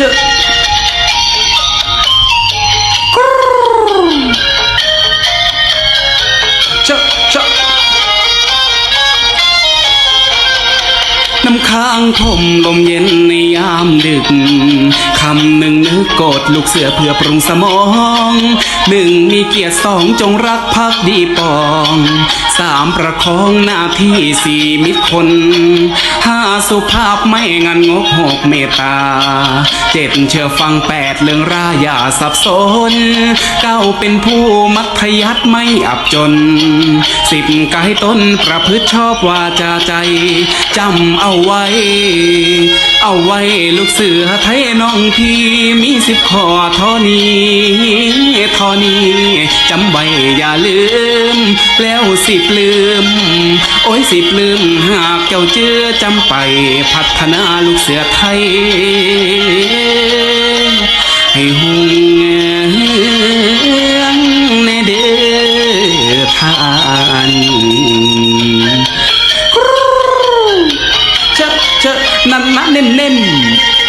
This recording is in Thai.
ช น้างทมลมเย็นในยามดึก คำหนึ่งนึกกดลูกเสือเพื่อปรุงสมองหนึ่งมีเกียรติสองจงรักภักดีปองสามประคองหน้าที่สี่มิตรคนห้าสุภาพไม่งันงกหกเมตตาเจ็ดเชื่อฟังแปดเรื่องราอย่าสับสนเก้าเป็นผู้มัธยัติไม่อับจนสิบกายต้นประพฤติชอบวาจาใจจำเอาไว้เอาไว้ลูกเสือไทยน้องพี่มีสิบข้อทอนี้ทอนี้จำไว้อย่าลืม แล้วสิบลืม โอ้ยสิบลืมหากเจ้าเจือจำไปพัฒนาลูกเสือไทย ให้หุ่งเฮืองในเด้อทาน เชอะ